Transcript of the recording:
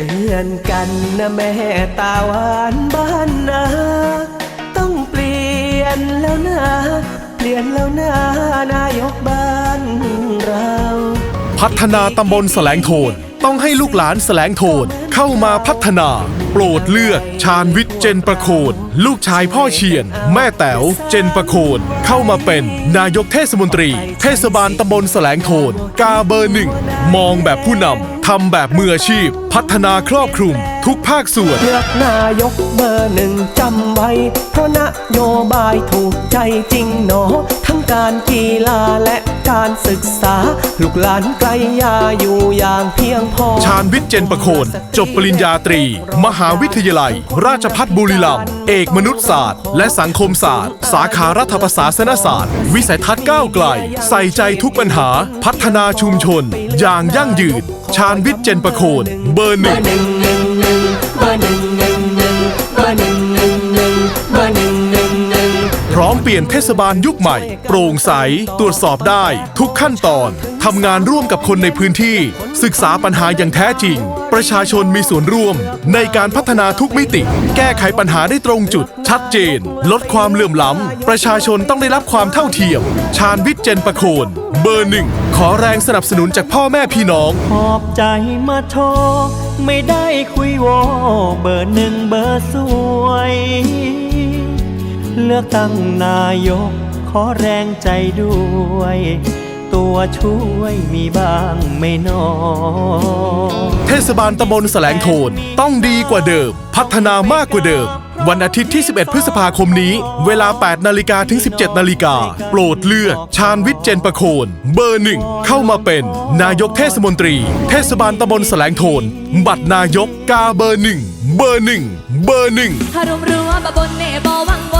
ตือนกันนะแม่ตาหวานบ้านนาต้องเปลี่ยนแล้วนะเปลี่ยนแล้วนะนายกบ้านเรา พัฒนาตำบลแสลงโทน ต้องให้ลูกหลานแสลงโทนเข้ามาพัฒนา โปรดเลือกชาญวิทย์เจนประโคนลูกชายพ่อเชียน แม่แต๋วเจนประโคนเข้ามาเป็นนายกเทศมนตรี เทศบาลตำบลแสลงโทนกาเบอร์หนึ่ง มองแบบผู้นำทำแบบมืออาชีพ พัฒนาครอบคลุม ทุกภาคส่วน เลือกนายกเบอร์หนึ่งจำไว้ เพราะนโยบายถูกใจจริงหนอ การกีฬาและการศึกษา ลูกหลานไกลยาอยู่อย่างเพียงพอ ชาญวิทย์เจนประโคน จบปริญญาตรี มหาวิทยาลัย ราชพัฒบุรีรัมย์เอกมนุษยศาสตร์ และสังคมศาสตร์ สาขารัฐประศาสนศาสตร์ วิสัยทัศน์ก้าวไกล ใส่ใจทุกปัญหา พัฒนาชุมชน อย่างยั่งยืน ชาญวิทย์เจนประโคน เบอร์หนึ่งร์หนึ่งหนึ่งหนึ่งเบอร์หนึ่งหนึ่งหนึ่งเบอร์หนึ่ง ลี่ยนเทศบาลยุคใหม่ โปร่งใส ตรวจสอบได้ ทุกขั้นตอนทำงานร่วมกับคนในพื้นที่ ศึกษาปัญหาอย่างแท้จริง ประชาชนมีส่วนร่วม ในการพัฒนาทุกมิติ แก้ไขปัญหาได้ตรงจุด ชัดเจน ลดความเหลื่อมล้ำ ประชาชนต้องได้รับความเท่าเทียม ชาญวิทย์เจนประโคน เบอร์หนึ่ง ขอแรงสนับสนุนจากพ่อแม่พี่น้อง ขอบใจมาโทรไม่ได้คุยโวเบอร์หนึ่งเบอร์สวย ลือกตั้งนายก ขอแรงใจด้วย ตัวช่วยมีบ้างไม่น้อยเทศบาลตำบลแสลงโทนต้องดีกว่าเดิม พัฒนามากกว่าเดิม วันอาทิตย์ที่ 11 พฤษภาคมนี้ เวลา 8 นาฬิกาถึง 17 นาฬิกา โปรดเลือก ชาญวิทย์เจนประโคน เบอร์หนึ่ง เข้ามาเป็น นายกเทศมนตรี เทศบาลตำบลแสลงโทน บัตรนายกกาเบอร์หนึ่ง เบอร์หนึ่ง เบอร์หนึ่ง ถ้ารวมรวมบะบนเน่บอวังบนหาสมเพ